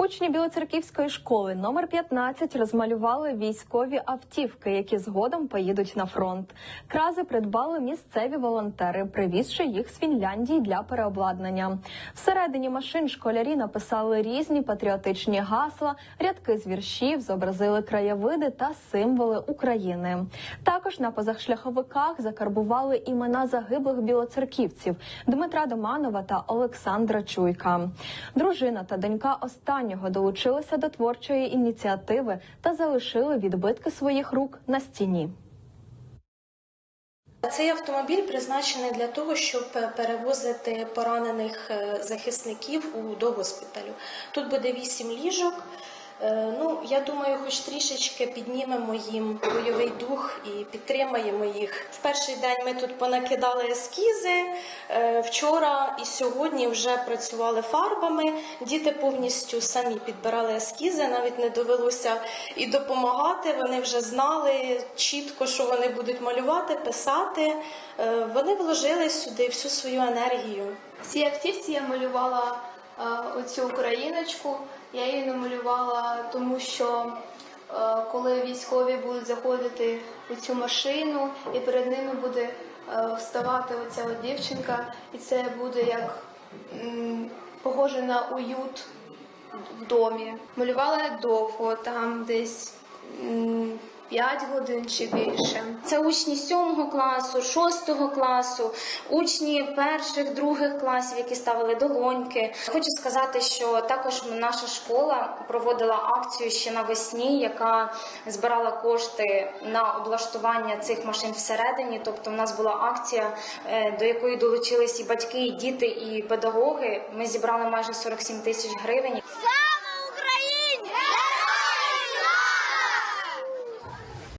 Учні Білоцерківської школи номер 15 розмалювали військові автівки, які згодом поїдуть на фронт. Крази придбали місцеві волонтери, привізши їх з Фінляндії для переобладнання. Всередині машин школярі написали різні патріотичні гасла, рядки з віршів, зобразили краєвиди та символи України. Також на позашляховиках закарбували імена загиблих білоцерківців Дмитра Доманова та Олександра Чуйка. Дружина та донька останнього долучилися до творчої ініціативи та залишили відбитки своїх рук на стіні. Цей автомобіль призначений для того, щоб е, перевозити поранених е, захисників у до госпіталю. Тут буде вісім ліжок. Е, Ну, я думаю, хоч трішечки піднімемо їм бойовий дух і підтримаємо їх. В перший день ми тут понакидали ескізи. е, Вчора і сьогодні вже працювали фарбами. Діти повністю самі підбирали ескізи, навіть не довелося і допомагати. Вони вже знали чітко, що вони будуть малювати, писати. Е, Вони вложили сюди всю свою енергію. В цій автівці я малювала оцю україночку. Я її намалювала, тому що е, коли військові будуть заходити у цю машину, і перед ними буде е, вставати оця от дівчинка, і це буде як похоже на уют в домі. Малювала я довго, там десь 5 годин чи більше. Це учні 7 класу, 6 класу, учні перших, других класів, які ставили долоньки. Хочу сказати, що також наша школа проводила акцію ще навесні, яка збирала кошти на облаштування цих машин всередині. Тобто, в нас була акція, е, до якої долучились і батьки, і діти, і педагоги. Ми зібрали майже 47 тисяч гривень.